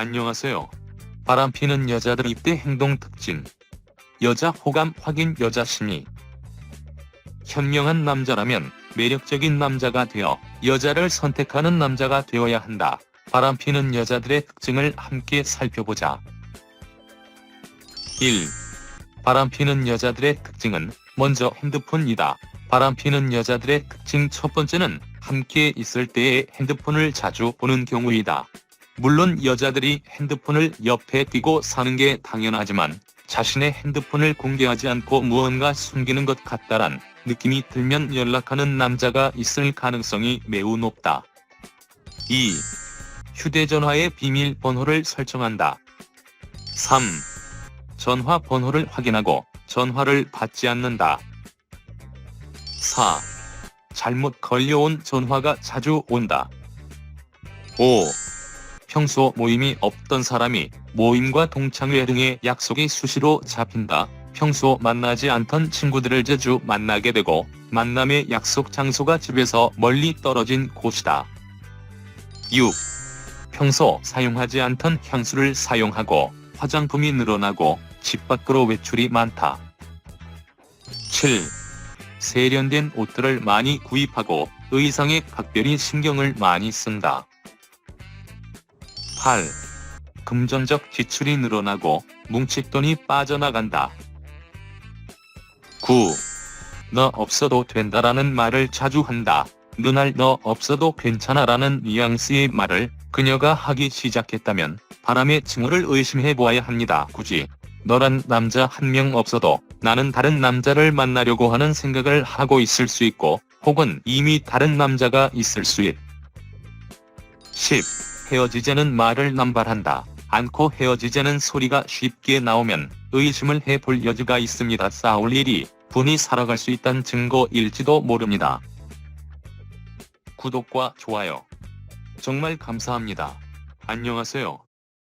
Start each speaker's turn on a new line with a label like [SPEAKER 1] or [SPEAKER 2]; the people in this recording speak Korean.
[SPEAKER 1] 안녕하세요. 바람피는 여자들 입대 행동 특징. 여자 호감 확인 여자 심리. 현명한 남자라면 매력적인 남자가 되어 여자를 선택하는 남자가 되어야 한다. 바람피는 여자들의 특징을 함께 살펴보자. 1. 바람피는 여자들의 특징은 먼저 핸드폰이다. 바람피는 여자들의 특징 첫 번째는 함께 있을 때에 핸드폰을 자주 보는 경우이다. 물론 여자들이 핸드폰을 옆에 띄고 사는 게 당연하지만 자신의 핸드폰을 공개하지 않고 무언가 숨기는 것 같다란 느낌이 들면 연락하는 남자가 있을 가능성이 매우 높다. 2. 휴대전화의 비밀번호를 설정한다. 3. 전화 번호를 확인하고 전화를 받지 않는다. 4. 잘못 걸려온 전화가 자주 온다. 5. 평소 모임이 없던 사람이 모임과 동창회 등의 약속이 수시로 잡힌다. 평소 만나지 않던 친구들을 자주 만나게 되고 만남의 약속 장소가 집에서 멀리 떨어진 곳이다. 6. 평소 사용하지 않던 향수를 사용하고 화장품이 늘어나고 집 밖으로 외출이 많다. 7. 세련된 옷들을 많이 구입하고 의상에 각별히 신경을 많이 쓴다. 8. 금전적 지출이 늘어나고 뭉칫돈이 빠져나간다. 9. 너 없어도 된다라는 말을 자주 한다. 눈알 너 없어도 괜찮아라는 뉘앙스의 말을 그녀가 하기 시작했다면 바람의 징후를 의심해 보아야 합니다. 굳이 너란 남자 한 명 없어도 나는 다른 남자를 만나려고 하는 생각을 하고 있을 수 있고 혹은 이미 다른 남자가 있을 수 있. 10. 헤어지자는 말을 남발한다. 않고 헤어지자는 소리가 쉽게 나오면 의심을 해볼 여지가 있습니다. 싸울 일이 분이 살아갈 수 있다는 증거일지도 모릅니다. 구독과 좋아요. 정말 감사합니다. 안녕하세요.